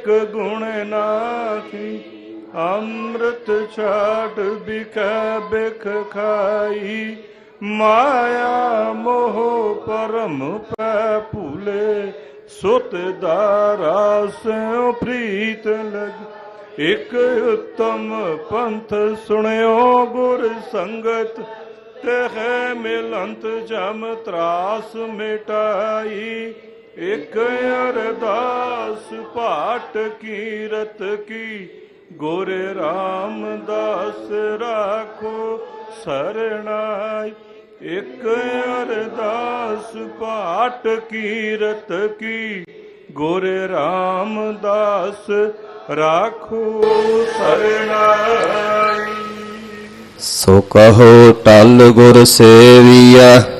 एक गुण नाथी, अमृत छाट बिक बिख खाई। माया मोह परम पुले सुत दारा से प्रीत लग। एक उत्तम पंथ सुनयो गुर संगत ते है मिलंत जम त्रास मिटाई। ਇਕ ਅਰਦਾਸ ਪਾਟ ਕੀਰਤ ਕੀ, ਗੁਰ ਰਾਮਦਾਸ ਰਾਖੋ ਸਰਣਾਈ। ਇਕ ਅਰਦਾਸ ਪਾਟ ਕੀਰਤ ਕੀ, ਗੁਰ ਰਾਮਦਾਸ ਰਾਖੋ ਸਰਣਾਈ। ਸੋ ਕਹੋ ਟਲ ਗੁਰ ਸੇਵੀਆ।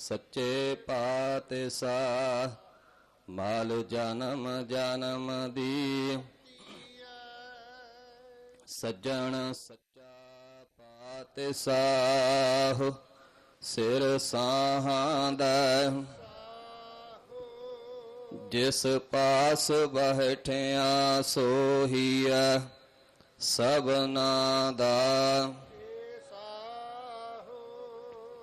ਸੱਚੇ ਪਾਤਸਾ ਮਾਲ ਜਨਮ ਜਨਮ ਦੀ। ਸੱਜਣ ਸੱਚਾ ਪਾਤਸਾਹ, ਸਿਰ ਸਾਹਾਂਦਾ ਜਿਸ ਪਾਸ ਬਹਿਠਿਆ ਸੋਹੀਆ ਸਭਨਾ ਦਾ।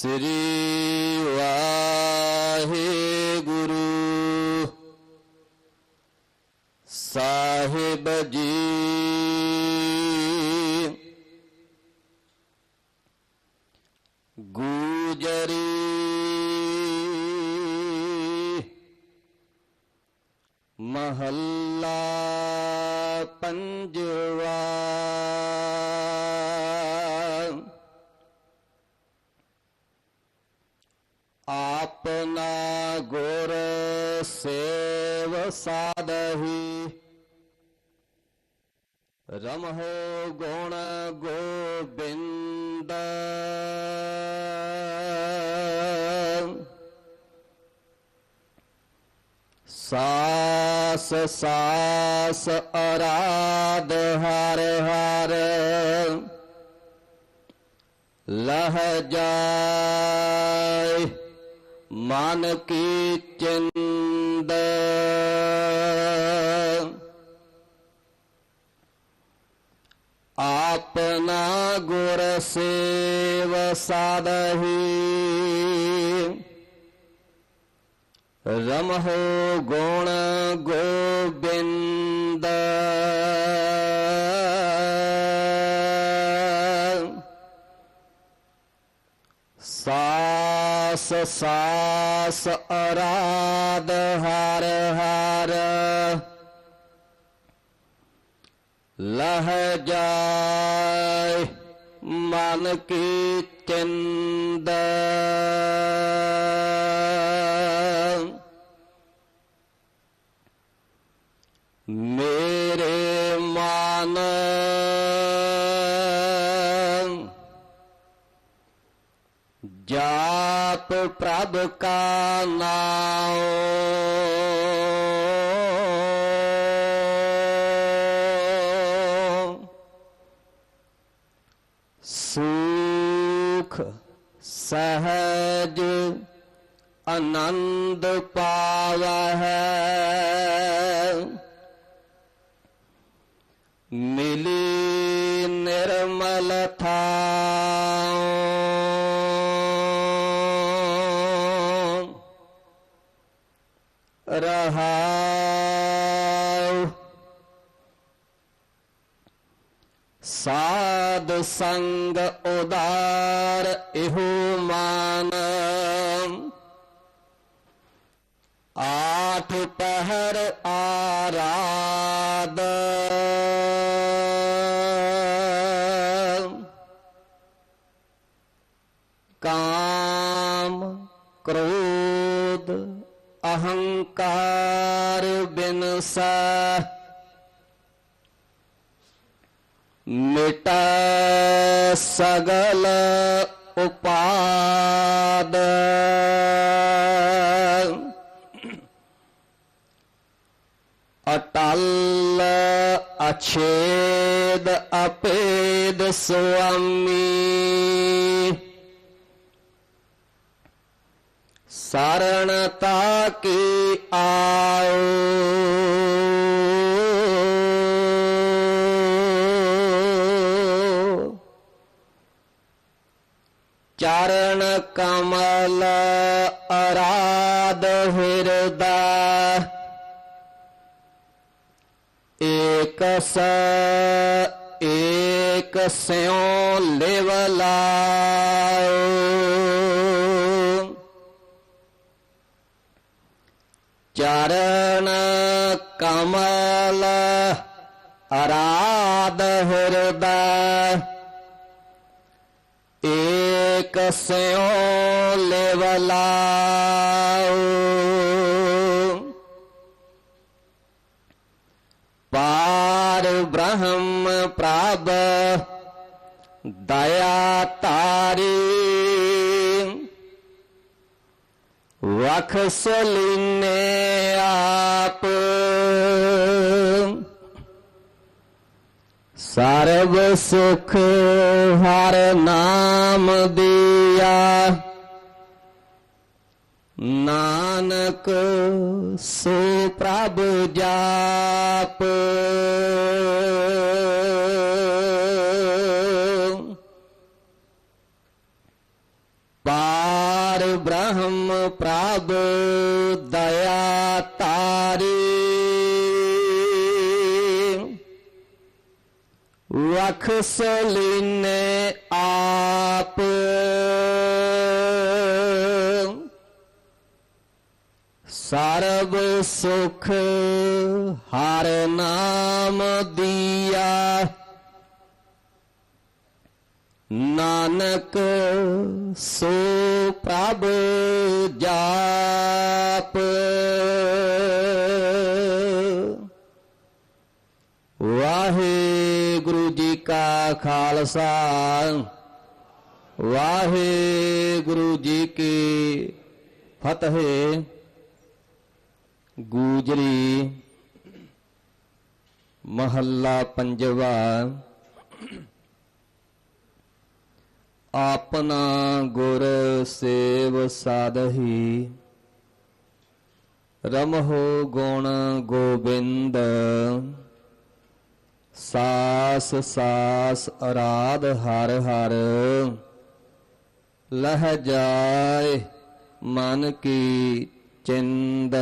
ਸ੍ਰੀ ਵਾਹਿਗੁਰੂ। ਸਾਹਿਬ ਜੀ ਗੂਜਰੀ ਮਹੱਲਾ ਪੰਜਵਾ ਸਾਦਹੀ ਸਾਧਹੀ। ਰਮਹੁ ਗੁਣ ਗੋਬਿੰਦ। ਸਾਸ ਸਾਸ ਅਰਾਧ ਹਰ ਹਰ। ਲਹ ਜਾਏ ਮਨ ਕੀ ਚਿੰਦ ਆਪਨਾ ਗੁਰ ਸੇਵ ਸਾਧਹੀ। ਰਮਹੁ ਗੁਣ ਗੋਬਿੰਦ। ਸਾ ਸਾਸ ਸਾਸ ਅਰਾਧ ਹਰ ਹਰ। ਲਹ ਜਾਏ ਮਨ ਕੀ ਚਿੰਦ। ਪ੍ਰਭ ਕਾ ਨਾਮ ਸੁਖ ਸਹਜ ਆਨੰਦ ਪਾਵਹਿ। ਮਿਲੀ ਨਿਰਮਲ ਥਾਉ ਸਾਧ ਸੰਗ ਉਦਾਰ ਇਹੋ ਮਾਨ। ਆਠ ਪਹਿਰ ਆਰਾਧ। ਕਾਮ ਕ੍ਰੋਧ ਅਹੰਕਾਰ ਬਿਨਸਾ ਮਿਟੈ ਸਗਲ ਉਪਾਦ। ਅਟਲ ਅਛੇਦ ਅਪੇਦ ਸੁਆਮੀ। ਸਰਣਤਾ ਕੀ ਆਓ। ਏਕ ਸ ਏਕ ਸਿਉ ਲਿਵ ਲਾਓ ਚਰਨ ਕਮਲ ਅਰਾਧ ਹਿਰਦਾ ਏਕ ਸਿਉ ਲਿਵ ਲਾਓ ਦਇਆ ਤਾਰੀ ਵਖ ਸਲੀਨੇ ਆਪ। ਸਰਬ ਸੁਖ ਹਰ ਨਾਮ ਦਿਆ। ਨਾਨਕ ਸੋ ਪ੍ਰਭ ਜਾਪ। ਬ੍ਰਹਮ ਪ੍ਰਭ ਦਇਆ ਤਾਰੀ। ਵਖ ਸਲੀਨੇ ਆਪ। ਸਰਬ ਸੁਖ ਹਰ ਨਾਮ ਦਿਆ। ਨਾਨਕ ਸੋ ਪ੍ਰਭ ਜਾਪ। ਵਾਹਿਗੁਰੂ ਜੀ ਕਾ ਖਾਲਸਾ, ਵਾਹਿਗੁਰੂ ਜੀ ਕੀ ਫਤਿਹ। ਗੂਜਰੀ ਮਹੱਲਾ ਪੰਜਵਾ। ਆਪਨਾ ਗੁਰ ਸੇਵ ਸਾਧਹੀ। ਰਮਹੁ ਗੁਣ ਗੋਬਿੰਦ। ਸਾਸ ਸਾਸ ਅਰਾਧ ਹਰ ਹਰ। ਲਹ ਜਾਏ ਮਨ ਕੀ ਚਿੰਦ।